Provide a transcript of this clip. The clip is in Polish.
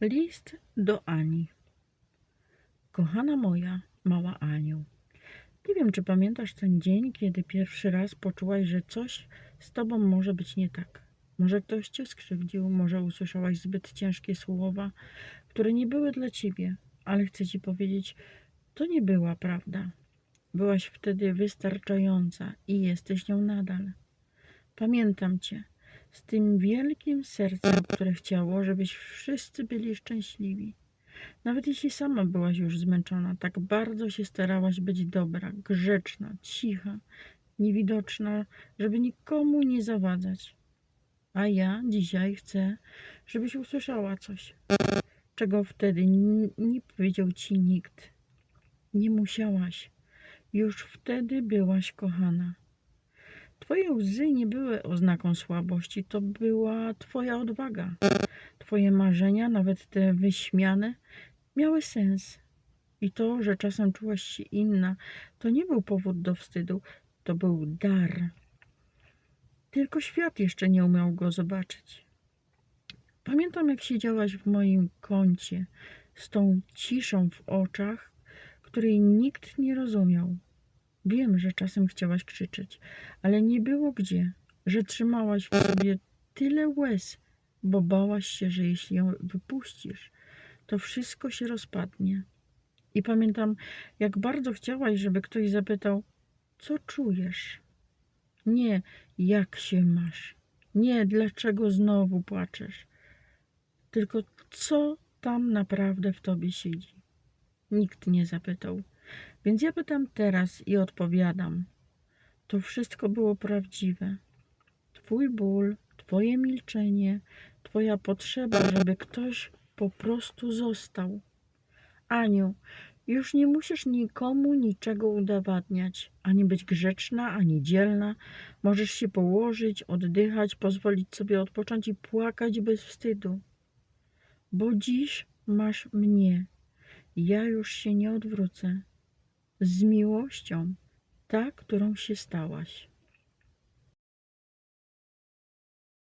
List do Ani. Kochana moja, mała Aniu. Nie wiem, czy pamiętasz ten dzień, kiedy pierwszy raz poczułaś, że coś z tobą może być nie tak. Może ktoś cię skrzywdził, może usłyszałaś zbyt ciężkie słowa, które nie były dla ciebie, ale chcę ci powiedzieć, to nie była prawda. Byłaś wtedy wystarczająca i jesteś nią nadal. Pamiętam cię z tym wielkim sercem, które chciało, żebyś wszyscy byli szczęśliwi. Nawet jeśli sama byłaś już zmęczona, tak bardzo się starałaś być dobra, grzeczna, cicha, niewidoczna, żeby nikomu nie zawadzać. A ja dzisiaj chcę, żebyś usłyszała coś, czego wtedy nie powiedział ci nikt. Nie musiałaś. Już wtedy byłaś kochana. Twoje łzy nie były oznaką słabości, to była Twoja odwaga. Twoje marzenia, nawet te wyśmiane, miały sens. I to, że czasem czułaś się inna, to nie był powód do wstydu, to był dar. Tylko świat jeszcze nie umiał go zobaczyć. Pamiętam, jak siedziałaś w moim kącie z tą ciszą w oczach, której nikt nie rozumiał. Wiem, że czasem chciałaś krzyczeć, ale nie było gdzie, że trzymałaś w sobie tyle łez, bo bałaś się, że jeśli ją wypuścisz, to wszystko się rozpadnie. I pamiętam, jak bardzo chciałaś, żeby ktoś zapytał, co czujesz? Nie, jak się masz? Nie, dlaczego znowu płaczesz? Tylko co tam naprawdę w tobie siedzi? Nikt nie zapytał. Więc ja pytam teraz i odpowiadam. To wszystko było prawdziwe. Twój ból, Twoje milczenie, Twoja potrzeba, żeby ktoś po prostu został. Aniu, już nie musisz nikomu niczego udowadniać, ani być grzeczna, ani dzielna. Możesz się położyć, oddychać, pozwolić sobie odpocząć i płakać bez wstydu. Bo dziś masz mnie. Ja już się nie odwrócę. Z miłością, ta, którą się stałaś.